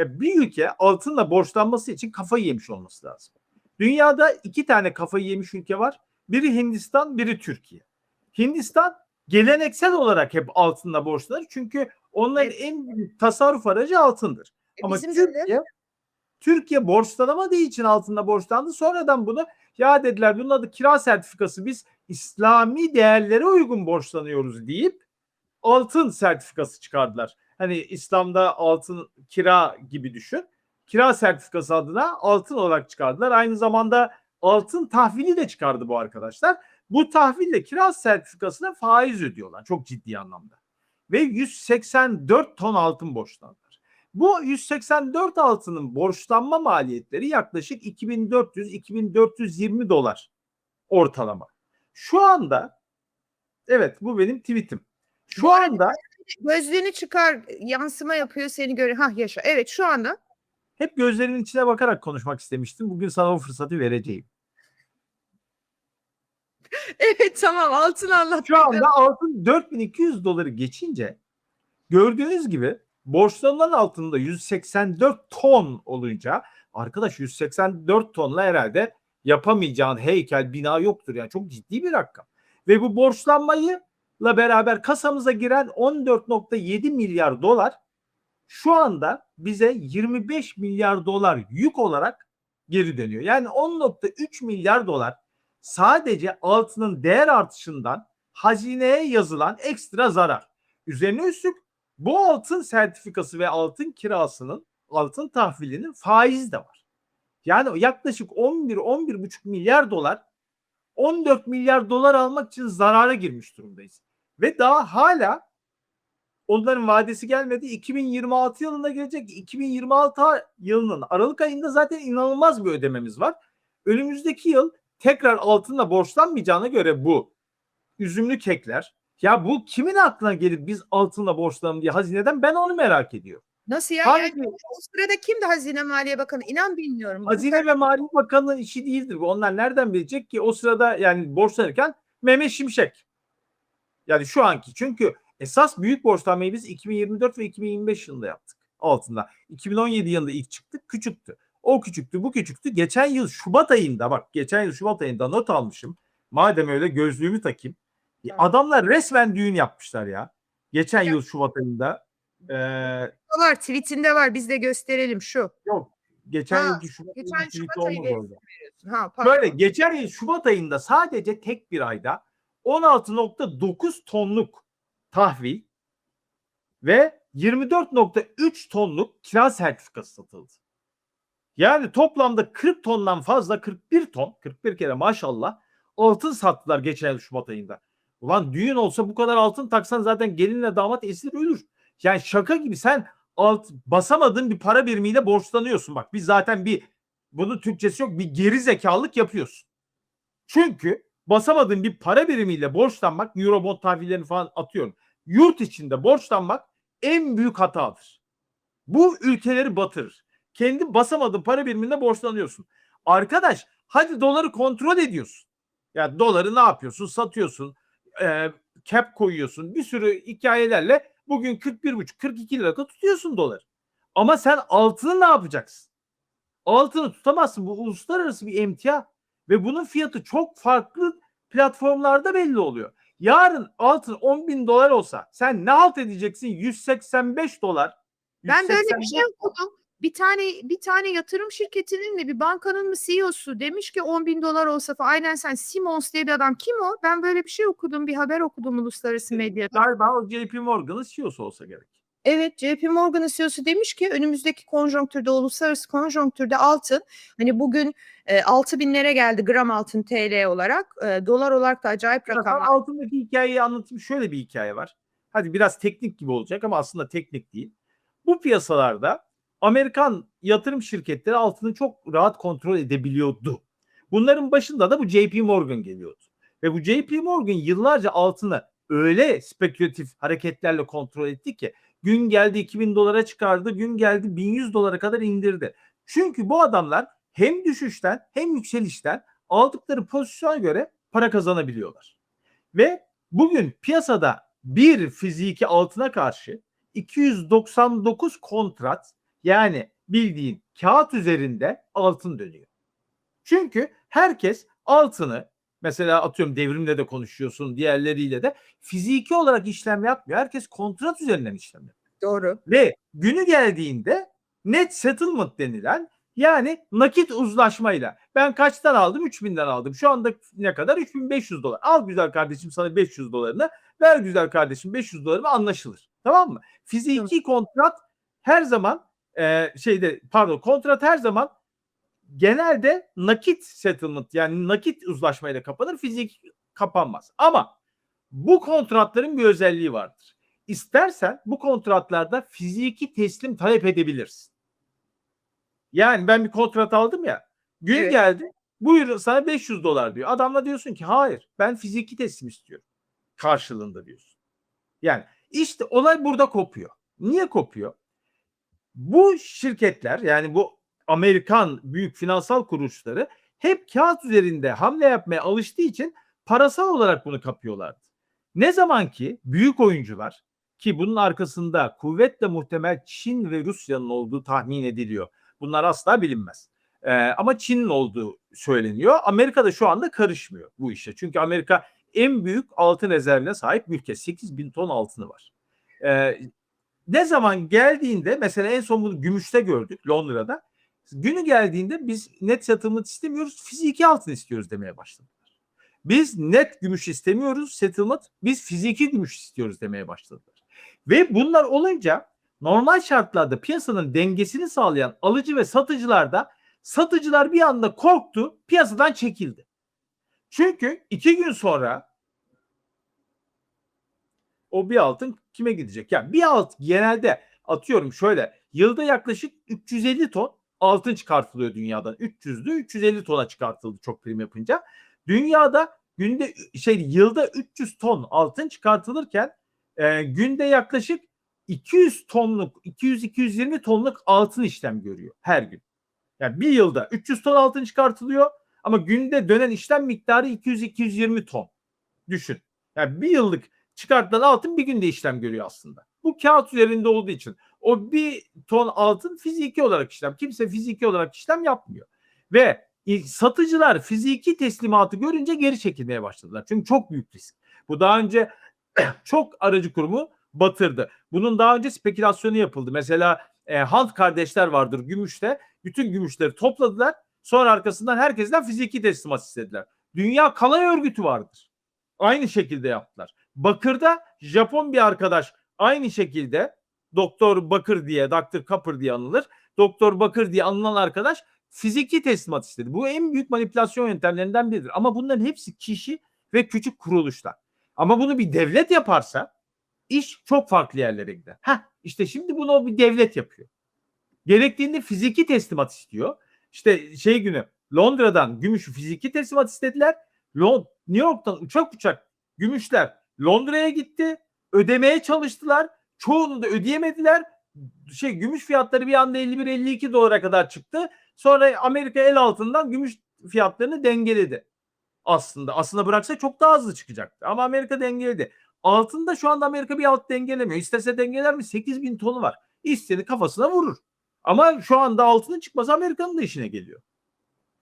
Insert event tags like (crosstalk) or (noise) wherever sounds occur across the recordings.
Ya bir ülke altınla borçlanması için kafayı yemiş olması lazım. Dünyada iki tane kafayı yemiş ülke var. Biri Hindistan, biri Türkiye. Hindistan geleneksel olarak hep altınla borçlanır. Çünkü onların en büyük tasarruf aracı altındır. E, Ama bizim de. Türkiye Türkiye borçlanamadığı için altında borçlandı. Sonradan bunu ya dediler bunun adı kira sertifikası biz İslami değerlere uygun borçlanıyoruz deyip altın sertifikası çıkardılar. Hani İslam'da altın kira gibi düşün. Kira sertifikası adına altın olarak çıkardılar. Aynı zamanda altın tahvili de çıkardı bu arkadaşlar. Bu tahville kira sertifikasına faiz ödüyorlar çok ciddi anlamda. Ve 184 ton altın borçlandılar. Bu 184 altının borçlanma maliyetleri yaklaşık 2400-2420 dolar ortalama. Şu anda evet bu benim tweetim. Şu anda Gözlüğünü çıkar yansıma yapıyor seni görüyor. Hah yaşa. Evet şu anda. hep gözlerinin içine bakarak konuşmak istemiştim. Bugün sana o fırsatı vereceğim. (laughs) Evet tamam altın anlat. Şu anda altın 4200 doları geçince gördüğünüz gibi borçlanılan altında 184 ton olunca arkadaş 184 tonla herhalde yapamayacağın heykel bina yoktur yani çok ciddi bir rakam. Ve bu borçlanmayı la beraber kasamıza giren 14.7 milyar dolar şu anda bize 25 milyar dolar yük olarak geri dönüyor. Yani 10.3 milyar dolar sadece altının değer artışından hazineye yazılan ekstra zarar. Üzerine üstlük bu altın sertifikası ve altın kirasının, altın tahvilinin faizi de var. Yani yaklaşık 11-11,5 milyar dolar 14 milyar dolar almak için zarara girmiş durumdayız. Ve daha hala onların vadesi gelmedi. 2026 yılında gelecek. 2026 yılının Aralık ayında zaten inanılmaz bir ödememiz var. Önümüzdeki yıl tekrar altınla borçlanmayacağına göre bu üzümlü kekler ya bu kimin aklına gelip biz altınla borçlanalım diye hazineden ben onu merak ediyorum. Nasıl ya? Hangi Yani o sırada kimdi Hazine Maliye Bakanı? İnan bilmiyorum. Hazine ve Maliye Bakanı'nın işi değildir. Onlar nereden bilecek ki o sırada yani borçlanırken Mehmet Şimşek. Yani şu anki çünkü esas büyük borçlanmayı biz 2024 ve 2025 yılında yaptık altında. 2017 yılında ilk çıktık küçüktü. O küçüktü bu küçüktü. Geçen yıl Şubat ayında bak geçen yıl Şubat ayında not almışım. Madem öyle gözlüğümü takayım. Ya Tamam. Adamlar resmen düğün yapmışlar ya. Geçen Ya- yıl Şubat ayında. Ee, var tweetinde var biz de gösterelim şu. yok. Geçen Ha, yılki Şubat geçen ayında Şubat ayı olmaz verisi orada. Ha pardon. Böyle geçen yıl Şubat ayında sadece tek bir ayda 16.9 tonluk tahvil ve 24.3 tonluk kira sertifikası satıldı. Yani toplamda 40 tondan fazla 41 ton, 41 kere maşallah altın sattılar geçen Şubat ayında. Ulan düğün olsa bu kadar altın taksan zaten gelinle damat esir ölür. Yani şaka gibi sen alt basamadığın bir para birimiyle borçlanıyorsun. Bak biz zaten bir bunun Türkçesi yok bir geri zekalık yapıyorsun. Çünkü basamadığın bir para birimiyle borçlanmak, Eurobond tahvillerini falan atıyorum. Yurt içinde borçlanmak en büyük hatadır. Bu ülkeleri batırır. Kendi basamadığın para biriminde borçlanıyorsun. Arkadaş hadi doları kontrol ediyorsun. Ya doları ne yapıyorsun? Satıyorsun. E, cap koyuyorsun. Bir sürü hikayelerle bugün 41,5-42 lira tutuyorsun doları. Ama sen altını ne yapacaksın? Altını tutamazsın. Bu uluslararası bir emtia ve bunun fiyatı çok farklı platformlarda belli oluyor. Yarın altın 10 bin dolar olsa sen ne halt edeceksin? 185 dolar. Ben böyle bir 185 şey okudum. Bir tane bir tane yatırım şirketinin mi bir bankanın mı CEO'su demiş ki 10 bin dolar olsa falan. Aynen sen Simons diye bir adam. Kim o? Ben böyle bir şey okudum. Bir haber okudum uluslararası medyada. Galiba o JP Morgan'ın CEO'su olsa gerek. Evet JP Morgan'ın CEO'su demiş ki önümüzdeki konjonktürde uluslararası konjonktürde altın hani bugün e, 6 binlere geldi gram altın TL olarak e, dolar olarak da acayip rakamlar. altındaki hikayeyi anlatayım. Şöyle bir hikaye var. Hadi biraz teknik gibi olacak ama aslında teknik değil. Bu piyasalarda Amerikan yatırım şirketleri altını çok rahat kontrol edebiliyordu. Bunların başında da bu JP Morgan geliyordu. Ve bu JP Morgan yıllarca altını öyle spekülatif hareketlerle kontrol etti ki gün geldi 2000 dolara çıkardı, gün geldi 1100 dolara kadar indirdi. Çünkü bu adamlar hem düşüşten hem yükselişten aldıkları pozisyona göre para kazanabiliyorlar. Ve bugün piyasada bir fiziki altına karşı 299 kontrat Yani bildiğin kağıt üzerinde altın dönüyor. Çünkü herkes altını mesela atıyorum devrimle de konuşuyorsun diğerleriyle de fiziki olarak işlem yapmıyor. Herkes kontrat üzerinden işlem yapıyor. Doğru. Ve günü geldiğinde net settlement denilen yani nakit uzlaşmayla ben kaçtan aldım? 3000'den aldım. Şu anda ne kadar? 3500 dolar. Al güzel kardeşim sana 500 dolarını. Ver güzel kardeşim 500 dolarımı anlaşılır. Tamam mı? Fiziki kontrat her zaman e, şeyde pardon kontrat her zaman genelde nakit settlement yani nakit uzlaşmayla kapanır. Fiziki kapanmaz. Ama bu kontratların bir özelliği vardır. İstersen bu kontratlarda fiziki teslim talep edebilirsin. Yani ben bir kontrat aldım ya. Gün Evet. geldi. Buyur sana 500 dolar diyor. Adamla diyorsun ki hayır ben fiziki teslim istiyorum. Karşılığında diyorsun. Yani işte olay burada kopuyor. Niye kopuyor? Bu şirketler yani bu Amerikan büyük finansal kuruluşları hep kağıt üzerinde hamle yapmaya alıştığı için parasal olarak bunu kapıyorlardı. Ne zaman ki büyük oyuncular ki bunun arkasında kuvvetle muhtemel Çin ve Rusya'nın olduğu tahmin ediliyor. Bunlar asla bilinmez. Ee, ama Çin'in olduğu söyleniyor. Amerika da şu anda karışmıyor bu işe. Çünkü Amerika en büyük altın rezervine sahip ülke. 8 bin ton altını var. Ee, ne zaman geldiğinde mesela en son bunu gümüşte gördük Londra'da. Günü geldiğinde biz net settlement istemiyoruz fiziki altın istiyoruz demeye başladılar. Biz net gümüş istemiyoruz settlement biz fiziki gümüş istiyoruz demeye başladılar. Ve bunlar olunca normal şartlarda piyasanın dengesini sağlayan alıcı ve satıcılar da satıcılar bir anda korktu piyasadan çekildi. Çünkü iki gün sonra o bir altın kime gidecek? Yani bir alt genelde atıyorum şöyle yılda yaklaşık 350 ton altın çıkartılıyor dünyadan. 300'lü 350 tona çıkartıldı çok prim yapınca. Dünyada günde şey yılda 300 ton altın çıkartılırken e, günde yaklaşık 200 tonluk 200-220 tonluk altın işlem görüyor her gün. Yani bir yılda 300 ton altın çıkartılıyor ama günde dönen işlem miktarı 200-220 ton. Düşün. Yani bir yıllık çıkartılan altın bir günde işlem görüyor aslında. Bu kağıt üzerinde olduğu için o bir ton altın fiziki olarak işlem. Kimse fiziki olarak işlem yapmıyor. Ve satıcılar fiziki teslimatı görünce geri çekilmeye başladılar. Çünkü çok büyük risk. Bu daha önce (clears throat) çok aracı kurumu batırdı. Bunun daha önce spekülasyonu yapıldı. Mesela e, Hunt kardeşler vardır gümüşte. Bütün gümüşleri topladılar. Sonra arkasından herkesten fiziki teslimat istediler. Dünya Kalay Örgütü vardır. Aynı şekilde yaptılar. Bakır'da Japon bir arkadaş aynı şekilde Doktor Bakır diye, Dr. Kapır diye anılır. Doktor Bakır diye anılan arkadaş fiziki teslimat istedi. Bu en büyük manipülasyon yöntemlerinden biridir. Ama bunların hepsi kişi ve küçük kuruluşlar. Ama bunu bir devlet yaparsa iş çok farklı yerlere gider. Heh, işte şimdi bunu bir devlet yapıyor. Gerektiğinde fiziki teslimat istiyor. İşte şey günü Londra'dan gümüşü fiziki teslimat istediler. Lon New York'tan uçak uçak gümüşler Londra'ya gitti. Ödemeye çalıştılar. Çoğunu da ödeyemediler. Şey gümüş fiyatları bir anda 51-52 dolara kadar çıktı. Sonra Amerika el altından gümüş fiyatlarını dengeledi. Aslında aslında bıraksa çok daha hızlı çıkacaktı. Ama Amerika dengeledi. Altında şu anda Amerika bir alt dengelemiyor. İstese dengeler mi? 8 bin tonu var. İstedi kafasına vurur. Ama şu anda altının çıkması Amerika'nın da işine geliyor.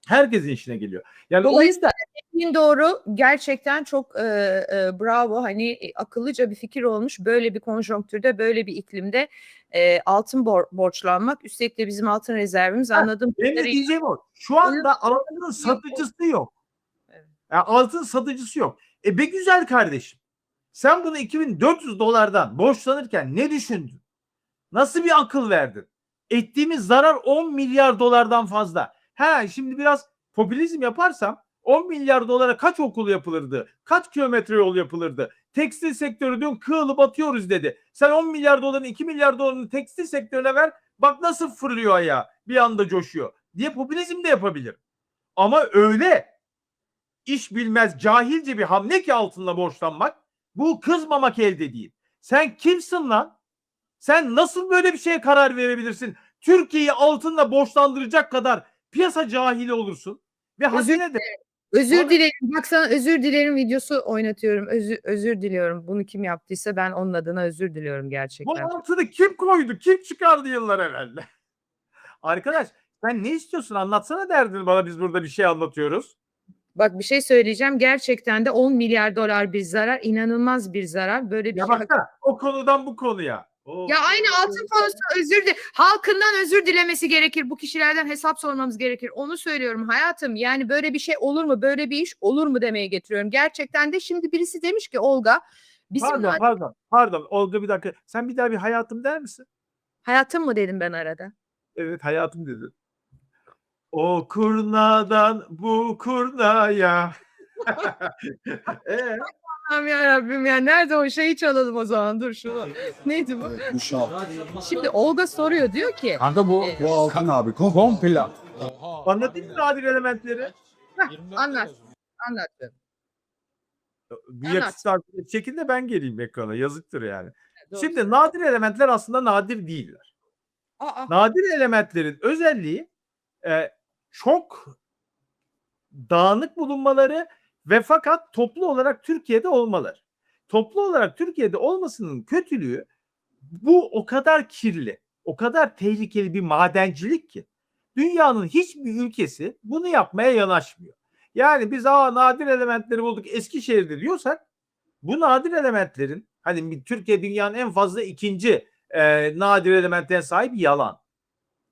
Herkesin işine geliyor. Yani Dolayısıyla dediğin doğru gerçekten çok e, e, bravo hani e, akıllıca bir fikir olmuş böyle bir konjonktürde böyle bir iklimde e, altın bor- borçlanmak üstelik de bizim altın rezervimiz Ha, anladığım Benim de diyeceğim o. Şu anda altının satıcısı yok. Evet. Yani altın satıcısı yok. E be güzel kardeşim. Sen bunu 2400 dolardan borçlanırken ne düşündün? Nasıl bir akıl verdin? Ettiğimiz zarar 10 milyar dolardan fazla. Ha şimdi biraz popülizm yaparsam 10 milyar dolara kaç okul yapılırdı? Kaç kilometre yol yapılırdı? Tekstil sektörü dün kığılı batıyoruz dedi. Sen 10 milyar doların 2 milyar dolarını tekstil sektörüne ver. Bak nasıl fırlıyor ayağı. Bir anda coşuyor. Diye popülizm de yapabilir. Ama öyle iş bilmez cahilce bir hamle ki altınla borçlanmak. Bu kızmamak elde değil. Sen kimsin lan? Sen nasıl böyle bir şeye karar verebilirsin? Türkiye'yi altınla borçlandıracak kadar piyasa cahili olursun. Ve hazine de Özür dilerim. Bak sana özür dilerim videosu oynatıyorum. Özür, özür diliyorum. Bunu kim yaptıysa ben onun adına özür diliyorum bu gerçekten. altını kim koydu? Kim çıkardı yıllar evvel? (laughs) Arkadaş sen ne istiyorsun? Anlatsana derdini bana biz burada bir şey anlatıyoruz. Bak bir şey söyleyeceğim. Gerçekten de 10 milyar dolar bir zarar. inanılmaz bir zarar. Böyle bir Ya şey. baksana o konudan bu konuya. Oo. Ya aynı altın konusu özür de halkından özür dilemesi gerekir. Bu kişilerden hesap sormamız gerekir. Onu söylüyorum hayatım. Yani böyle bir şey olur mu? Böyle bir iş olur mu demeye getiriyorum. Gerçekten de şimdi birisi demiş ki Olga bizim Pardon pardon pardon Olga bir dakika. Sen bir daha bir hayatım der misin? hayatım mı dedim ben arada. Evet hayatım dedin. O kurnadan bu kurnaya. (laughs) ee, Allah'ım ya Rabbim ya nerede o şeyi çalalım o zaman dur şunu. Neydi bu? Bu şal. Şimdi Olga soruyor diyor ki Kanka bu Evet. Bu altın abi. Kom komple. anlatayım mı nadir elementleri? anlat. anlat. Bir Anlat. yakışıklı şekilde ben geleyim ekrana. Yazıktır yani. Doğru. Şimdi nadir elementler aslında nadir değiller. Aa, Nadir elementlerin özelliği e, çok dağınık bulunmaları ve fakat toplu olarak Türkiye'de olmaları. Toplu olarak Türkiye'de olmasının kötülüğü bu o kadar kirli, o kadar tehlikeli bir madencilik ki dünyanın hiçbir ülkesi bunu yapmaya yanaşmıyor. Yani biz aa nadir elementleri bulduk Eskişehir'de diyorsak bu nadir elementlerin hani Türkiye dünyanın en fazla ikinci e, nadir elementlerine sahip yalan.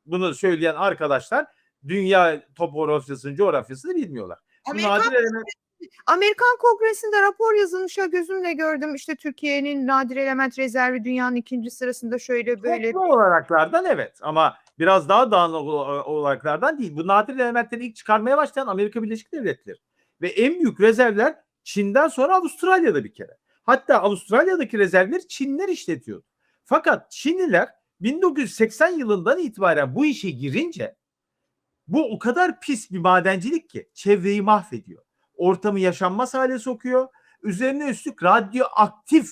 Bunu söyleyen arkadaşlar dünya topografyasını, coğrafyasını bilmiyorlar. Bu Amerikan, nadir element Amerikan Kongresi'nde rapor yazılmış ya gözümle gördüm. İşte Türkiye'nin nadir element rezervi dünyanın ikinci sırasında şöyle böyle. toplu olaraklardan evet ama biraz daha dağınık ol- olaraklardan değil. Bu nadir elementleri ilk çıkarmaya başlayan Amerika Birleşik Devletleri. Ve en büyük rezervler Çin'den sonra Avustralya'da bir kere. Hatta Avustralya'daki rezervleri Çinliler işletiyordu. Fakat Çinliler 1980 yılından itibaren bu işe girince bu o kadar pis bir madencilik ki çevreyi mahvediyor. Ortamı yaşanmaz hale sokuyor. Üzerine üstlük radyoaktif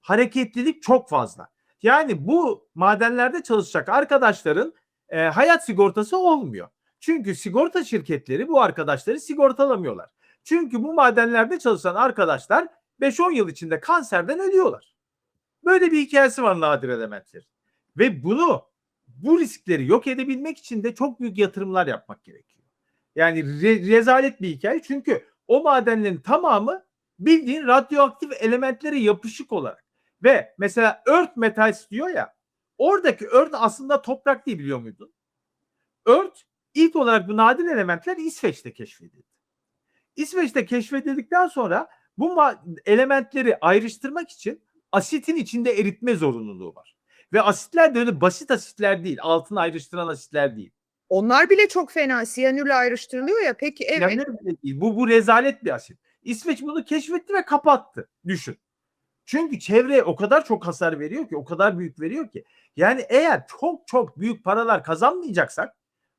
hareketlilik çok fazla. Yani bu madenlerde çalışacak arkadaşların e, hayat sigortası olmuyor. Çünkü sigorta şirketleri bu arkadaşları sigortalamıyorlar. Çünkü bu madenlerde çalışan arkadaşlar 5-10 yıl içinde kanserden ölüyorlar. Böyle bir hikayesi var nadir elementlerin. Ve bunu bu riskleri yok edebilmek için de çok büyük yatırımlar yapmak gerekiyor. Yani re- rezalet bir hikaye çünkü o madenlerin tamamı bildiğin radyoaktif elementlere yapışık olarak ve mesela earth metals diyor ya oradaki earth aslında toprak değil biliyor muydun? Earth ilk olarak bu nadir elementler İsveç'te keşfedildi. İsveç'te keşfedildikten sonra bu elementleri ayrıştırmak için asitin içinde eritme zorunluluğu var. Ve asitler de öyle basit asitler değil. Altını ayrıştıran asitler değil. Onlar bile çok fena. Siyanürle ayrıştırılıyor ya. Peki evet. Yani bile değil. Bu, bu rezalet bir asit. İsveç bunu keşfetti ve kapattı. Düşün. Çünkü çevreye o kadar çok hasar veriyor ki, o kadar büyük veriyor ki. Yani eğer çok çok büyük paralar kazanmayacaksak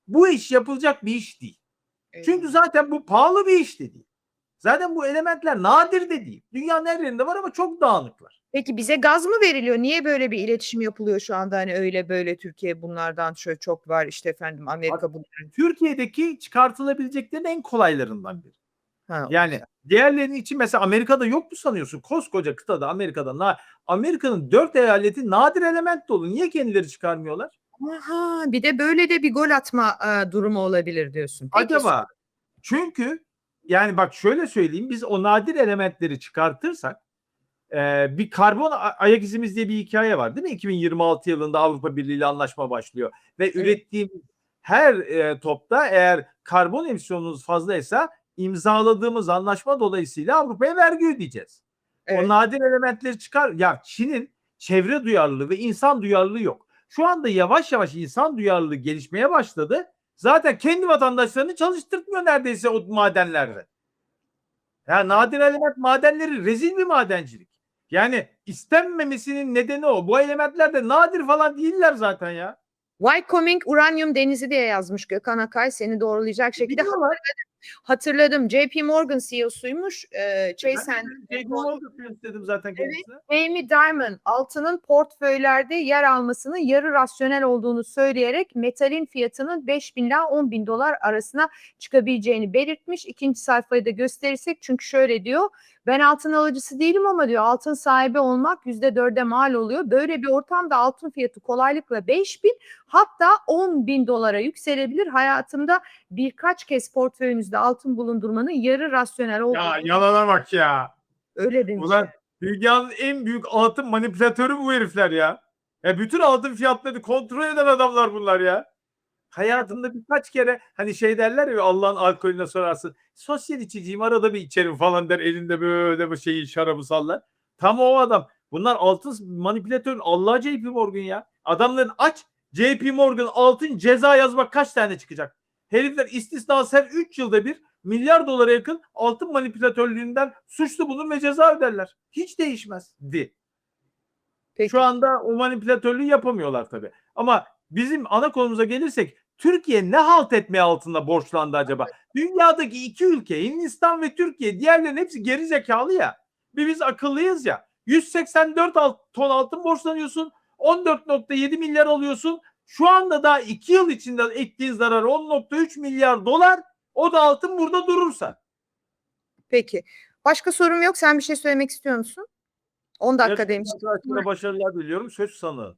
bu iş yapılacak bir iş değil. Çünkü zaten bu pahalı bir iş de değil. Zaten bu elementler nadir de değil. Dünyanın her yerinde var ama çok dağınıklar. Peki bize gaz mı veriliyor? Niye böyle bir iletişim yapılıyor şu anda? Hani öyle böyle Türkiye bunlardan şöyle çok var işte efendim Amerika bunların. Türkiye'deki çıkartılabileceklerin en kolaylarından biri. Ha, Yani diğerlerinin için mesela Amerika'da yok mu sanıyorsun? Koskoca kıtada Amerika'da Amerika'nın dört eyaleti nadir element dolu. Niye kendileri çıkarmıyorlar? Aha, bir de böyle de bir gol atma e, durumu olabilir diyorsun. Peki, Acaba çünkü yani bak şöyle söyleyeyim biz o nadir elementleri çıkartırsak e, bir karbon ayak izimiz diye bir hikaye var değil mi? 2026 yılında Avrupa Birliği ile anlaşma başlıyor ve ürettiğimiz her e, topta eğer karbon emisyonunuz fazlaysa imzaladığımız anlaşma dolayısıyla Avrupa'ya vergi ödeyeceğiz. Evet. O nadir elementleri çıkar. Ya Çin'in çevre duyarlılığı ve insan duyarlılığı yok. Şu anda yavaş yavaş insan duyarlılığı gelişmeye başladı. Zaten kendi vatandaşlarını çalıştırmıyor neredeyse o madenlerde. Ya nadir element madenleri rezil bir madencilik. Yani istenmemesinin nedeni o. Bu elementler de nadir falan değiller zaten ya. Wycoming uranyum denizi diye yazmış Gökhan Akay seni doğrulayacak şekilde Biliyorlar. (laughs) hatırladım. JP Morgan CEO'suymuş. E, Chase and de JP Morgan dedim zaten kendisine. Jamie Dimon altının portföylerde yer almasının yarı rasyonel olduğunu söyleyerek metalin fiyatının 5 bin ila 10 bin dolar arasına çıkabileceğini belirtmiş. İkinci sayfayı da gösterirsek çünkü şöyle diyor Ben altın alıcısı değilim ama diyor altın sahibi olmak yüzde dörde mal oluyor. Böyle bir ortamda altın fiyatı kolaylıkla 5 bin hatta 10 bin dolara yükselebilir. Hayatımda birkaç kez portföyünüzde altın bulundurmanın yarı rasyonel olduğunu Ya yalana bak ya. öyle demiş. Ulan dünyanın en büyük altın manipülatörü bu herifler ya. Ya bütün altın fiyatlarını kontrol eden adamlar bunlar ya. Hayatımda birkaç kere hani şey derler ya Allah'ın alkolüne sorarsın. Sosyal içiciyim arada bir içerim falan der elinde böyle bir şeyi şarabı sallar. Tam o adam. Bunlar altın manipülatörün Allah JP Morgan ya. Adamların aç JP Morgan altın ceza yazmak kaç tane çıkacak? Herifler istisnasız her 3 yılda bir milyar dolara yakın altın manipülatörlüğünden suçlu bulunur ve ceza öderler. Hiç değişmezdi. Peki. Şu anda o manipülatörlüğü yapamıyorlar tabii. Ama bizim ana konumuza gelirsek Türkiye ne halt etmeye altında borçlandı acaba? Dünyadaki iki ülke Hindistan ve Türkiye diğerlerinin hepsi geri zekalı ya. Bir biz akıllıyız ya. 184 alt- ton altın borçlanıyorsun. 14.7 milyar alıyorsun. Şu anda da 2 yıl içinde ettiğin zarar 10.3 milyar dolar. O da altın burada durursa. Peki. Başka sorum yok. Sen bir şey söylemek istiyor musun? 10 dakika Gerçekten demiştim. başarılar diliyorum. Söz sana.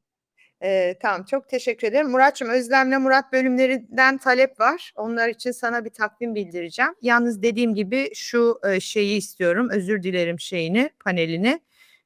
Ee, tamam çok teşekkür ederim. Muratçım Özlem'le Murat bölümlerinden talep var. Onlar için sana bir takvim bildireceğim. Yalnız dediğim gibi şu e, şeyi istiyorum. Özür dilerim şeyini, panelini.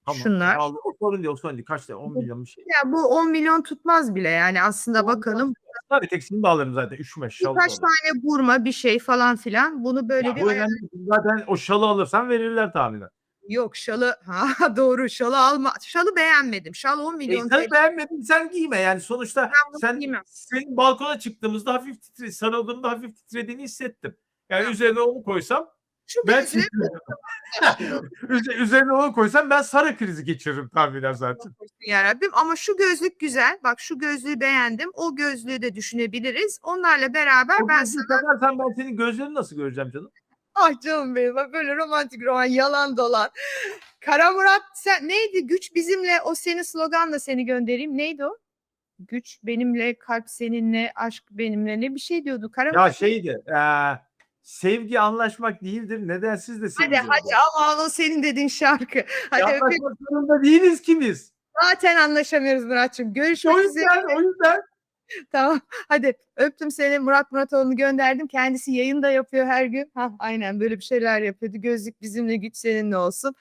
Tamam. Şunlar. Ya, o sorun değil, o sorun değil. Kaç lira? 10 milyon bir şey. Ya bu 10 milyon tutmaz bile yani aslında bakalım. Tabii tekstilini de alırım zaten. Üşüme şal. Birkaç tane burma bir şey falan filan. Bunu böyle Ya bir önemli. Zaten o şalı alırsan verirler tahminen. Yok şalı (laughs) ha doğru şalı alma. Şalı beğenmedim. Şal 10 E, milyon sen TL. beğenmedin sen giyme yani sonuçta sen giymem. senin balkona çıktığımızda hafif titre, sarıldığımda hafif titrediğini hissettim. Yani Tamam. üzerine onu koysam Şu ben (laughs) üzerine onu koysam ben sarı krizi geçiririm tahminen zaten. yarabbim ama şu gözlük güzel. Bak şu gözlüğü beğendim. O gözlüğü de düşünebiliriz. Onlarla beraber O ben takarsan ben senin gözlerini nasıl göreceğim canım? Ah canım benim böyle romantik roman yalan dolan. Kara Murat sen neydi güç bizimle o senin sloganla seni göndereyim neydi o? Güç benimle kalp seninle aşk benimle ne bir şey diyordu Kara Ya Murat. şeydi eee, sevgi anlaşmak değildir nedensiz de Hadi hadi ama o senin dediğin şarkı. Hadi öpeyim. anlaşmak zorunda değiliz ki biz. Zaten anlaşamıyoruz Muratçım. Görüşmek O üzere. yüzden, o yüzden (laughs) Tamam. Hadi öptüm seni. Murat Muratoğlu'nu gönderdim. Kendisi yayın da yapıyor her gün. Ha, aynen böyle bir şeyler yapıyordu. Gözlük bizimle güç seninle olsun.